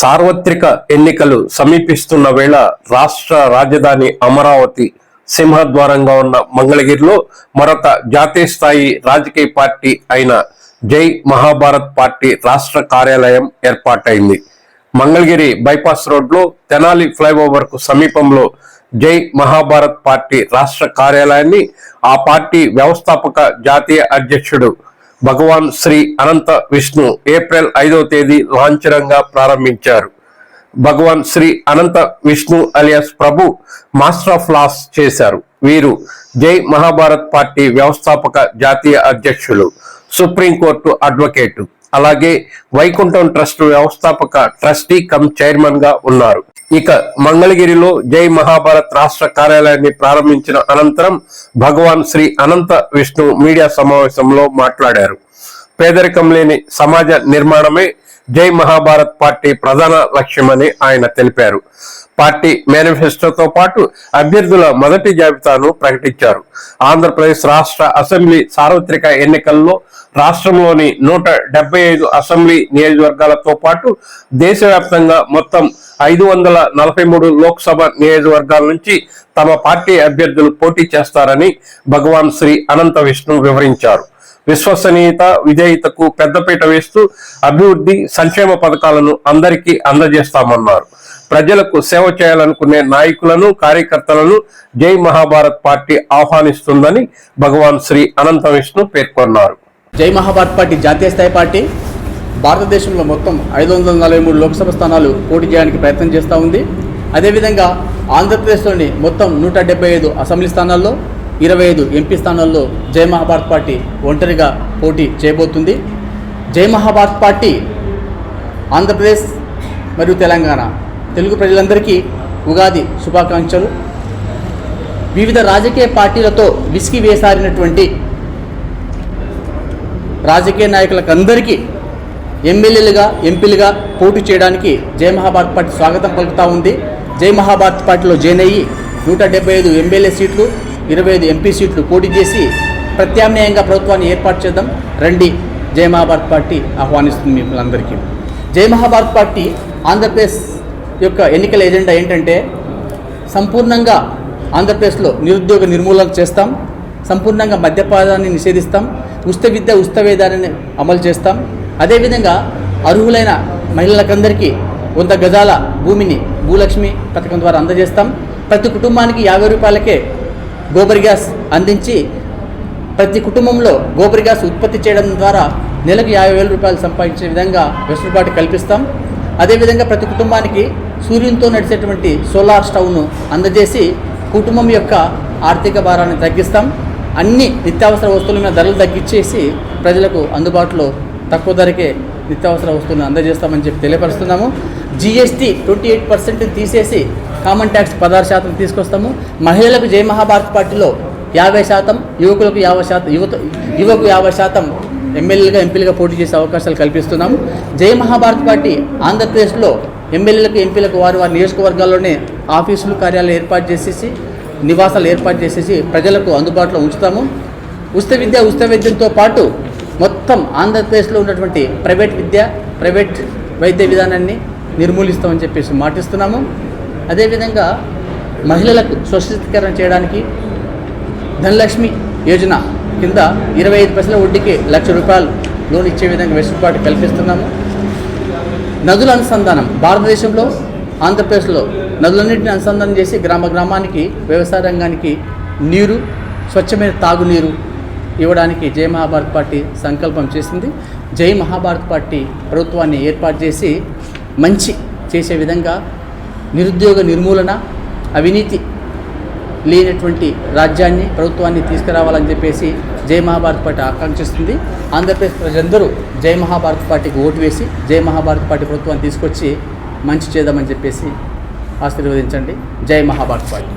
సార్వత్రిక ఎన్నికలు సమీపిస్తున్న వేళ రాష్ట్ర రాజధాని అమరావతి సింహద్వారంగా ఉన్న మంగళగిరిలో మరొక జాతీయ స్థాయి రాజకీయ పార్టీ అయిన జై మహాభారత్ పార్టీ రాష్ట్ర కార్యాలయం ఏర్పాటైంది. మంగళగిరి బైపాస్ రోడ్లో తెనాలి ఫ్లైఓవర్కు సమీపంలో జై మహాభారత్ పార్టీ రాష్ట్ర కార్యాలయాన్ని ఆ పార్టీ వ్యవస్థాపక జాతీయ అధ్యక్షుడు భగవాన్ శ్రీ అనంత విష్ణు ఏప్రిల్ ఐదవ తేదీ లాంఛనంగా ప్రారంభించారు. Bhagavan Sri Anantha Vishnu alias Prabhu master of laws చేశారు. వీరు జై మహాభారత్ పార్టీ వ్యవస్థాపక జాతీయ అధ్యక్షులు సుప్రీంకోర్టు అడ్వకేటు. అలాగే వైకుంఠం ట్రస్ట్ వ్యవస్థాపక ట్రస్టీ కమ్ చైర్మన్గా ఉన్నారు. ఇక మంగళగిరిలో జై మహాభారత్ రాష్ట్ర కార్యాలయాన్ని ప్రారంభించిన అనంతరం భగవాన్ శ్రీ అనంత విష్ణు మీడియా సమావేశంలో మాట్లాడారు. పేదరికం లేని సమాజ నిర్మాణమే జై మహాభారత్ పార్టీ ప్రధాన లక్ష్యమని ఆయన తెలిపారు. పార్టీ మేనిఫెస్టోతో పాటు అభ్యర్థుల మొదటి జాబితాను ప్రకటించారు. ఆంధ్రప్రదేశ్ రాష్ట్ర అసెంబ్లీ సార్వత్రిక ఎన్నికల్లో రాష్ట్రంలోని నూట డెబ్బై ఐదు అసెంబ్లీ నియోజకవర్గాలతో పాటు దేశవ్యాప్తంగా మొత్తం ఐదు వందల నలభై మూడు లోక్సభ నియోజకవర్గాల నుంచి తమ పార్టీ అభ్యర్థులు పోటీ చేస్తారని భగవాన్ శ్రీ అనంత విష్ణు వివరించారు. విశ్వసనీయత విధేయతకు పెద్దపీట వేస్తూ అభివృద్ధి సంక్షేమ పథకాలను అందరికీ అందజేస్తామన్నారు. ప్రజలకు సేవ చేయాలనుకునే నాయకులను కార్యకర్తలను జై మహాభారత్ పార్టీ ఆహ్వానిస్తుందని భగవాన్ శ్రీ అనంత విష్ణు పేర్కొన్నారు. జై మహాభారత్ పార్టీ జాతీయ స్థాయి పార్టీ భారతదేశంలో మొత్తం ఐదు వందల నలభై మూడు లోక్సభ స్థానాలు పోటీ చేయడానికి ప్రయత్నం చేస్తూ ఉంది. అదేవిధంగా ఆంధ్రప్రదేశ్లోని మొత్తం నూట డెబ్బై ఐదు అసెంబ్లీ స్థానాల్లో ఇరవై ఐదు ఎంపీ స్థానాల్లో జై మహాభారత్ పార్టీ ఒంటరిగా పోటీ చేయబోతుంది. జై మహాభారత్ పార్టీ ఆంధ్రప్రదేశ్ మరియు తెలంగాణ. తెలుగు ప్రజలందరికీ ఉగాది శుభాకాంక్షలు. వివిధ రాజకీయ పార్టీలతో విసిగి వేసారినటువంటి రాజకీయ నాయకులకు అందరికీ ఎమ్మెల్యేలుగా ఎంపీలుగా పోటీ చేయడానికి జై మహాభారత్ పార్టీ స్వాగతం పలుకుతూ ఉంది. జై మహాభారత్ పార్టీలో జైన్ అయ్యి నూట డెబ్బై ఐదు ఎమ్మెల్యే సీట్లు ఇరవై ఐదు ఎంపీ సీట్లు పోటీ చేసి ప్రత్యామ్నాయంగా ప్రభుత్వాన్ని ఏర్పాటు చేద్దాం. రండి. జై మహాభారత్ పార్టీ ఆహ్వానిస్తుంది మిమ్మల్ని అందరికీ జై మహాభారత్ పార్టీ ఆంధ్రప్రదేశ్ యొక్క ఎన్నికల ఎజెండా ఏంటంటే సంపూర్ణంగా ఆంధ్రప్రదేశ్లో నిరుద్యోగ నిర్మూలన చేస్తాం. సంపూర్ణంగా మద్యపాదాన్ని నిషేధిస్తాం. ఉస్త విద్య ఉస్తవేదాన్ని అమలు చేస్తాం. అదేవిధంగా అర్హులైన మహిళలకందరికీ వంద గజాల భూమిని భూలక్ష్మి పథకం ద్వారా అందజేస్తాం. ప్రతి కుటుంబానికి యాభై రూపాయలకే గోబర్ గ్యాస్ అందించి ప్రతి కుటుంబంలో గోబర్ గ్యాస్ ఉత్పత్తి చేయడం ద్వారా నెలకు యాభై వేల రూపాయలు సంపాదించే విధంగా వెసులుబాటు కల్పిస్తాం. అదేవిధంగా ప్రతి కుటుంబానికి సూర్యునితో నడిచేటువంటి సోలార్ స్టవ్ను అందజేసి కుటుంబం యొక్క ఆర్థిక భారాన్ని తగ్గిస్తాం. అన్ని నిత్యావసర వస్తువుల మీద ధరలు తగ్గించేసి ప్రజలకు అందుబాటులో తక్కువ ధరకే నిత్యావసర వస్తువులను అందజేస్తామని చెప్పి తెలియపరుస్తున్నాము. జిఎస్టీ ట్వంటీ ఎయిట్ పర్సెంట్ తీసేసి కామన్ ట్యాక్స్ పదహారు శాతం తీసుకొస్తాము. మహిళలకు జై మహాభారత్ పార్టీలో యాభై శాతం యువకులకు యాభై శాతం యువత యువకు యాభై శాతం ఎమ్మెల్యేలుగా ఎంపీలుగా పోటీ చేసే అవకాశాలు కల్పిస్తున్నాము జై మహాభారత్ పార్టీ ఆంధ్రప్రదేశ్లో ఎమ్మెల్యేలకు ఎంపీలకు వారి వారి నియోజకవర్గాల్లోనే ఆఫీసులు కార్యాలయాలు ఏర్పాటు చేసేసి నివాసాలు ఏర్పాటు చేసేసి ప్రజలకు అందుబాటులో ఉంచుతాము. ఉచిత విద్య ఉచిత వైద్యంతో పాటు మొత్తం ఆంధ్రప్రదేశ్లో ఉన్నటువంటి ప్రైవేట్ విద్య ప్రైవేట్ వైద్య విధానాన్ని నిర్మూలిస్తామని చెప్పేసి మాటిస్తున్నాము. అదేవిధంగా మహిళలకు స్వశక్తీకరణ చేయడానికి ధనలక్ష్మి యోజన కింద ఇరవై ఐదు పైసల వడ్డీకి లక్ష రూపాయలు లోన్ ఇచ్చే విధంగా వెసులుబాటు కల్పిస్తున్నాము. నదుల అనుసంధానం భారతదేశంలో ఆంధ్రప్రదేశ్లో నదులన్నింటిని అనుసంధానం చేసి గ్రామ గ్రామానికి వ్యవసాయ రంగానికి నీరు స్వచ్ఛమైన తాగునీరు ఇవ్వడానికి జై మహాభారత్ పార్టీ సంకల్పం చేసింది. జై మహాభారత్ పార్టీ ప్రభుత్వాన్ని ఏర్పాటు చేసి మంచి చేసే విధంగా నిరుద్యోగ నిర్మూలన అవినీతి లేనటువంటి రాజ్యాన్ని ప్రభుత్వాన్ని తీసుకురావాలని చెప్పేసి జై మహాభారత్ పార్టీ ఆకాంక్షిస్తుంది. ఆంధ్రప్రదేశ్ ప్రజలందరూ జై మహాభారత్ పార్టీకి ఓటు వేసి జై మహాభారత్ పార్టీ ప్రభుత్వాన్ని తీసుకొచ్చి మంచి చేద్దామని చెప్పేసి ఆశీర్వదించండి. జై మహాభారత్ పార్టీ.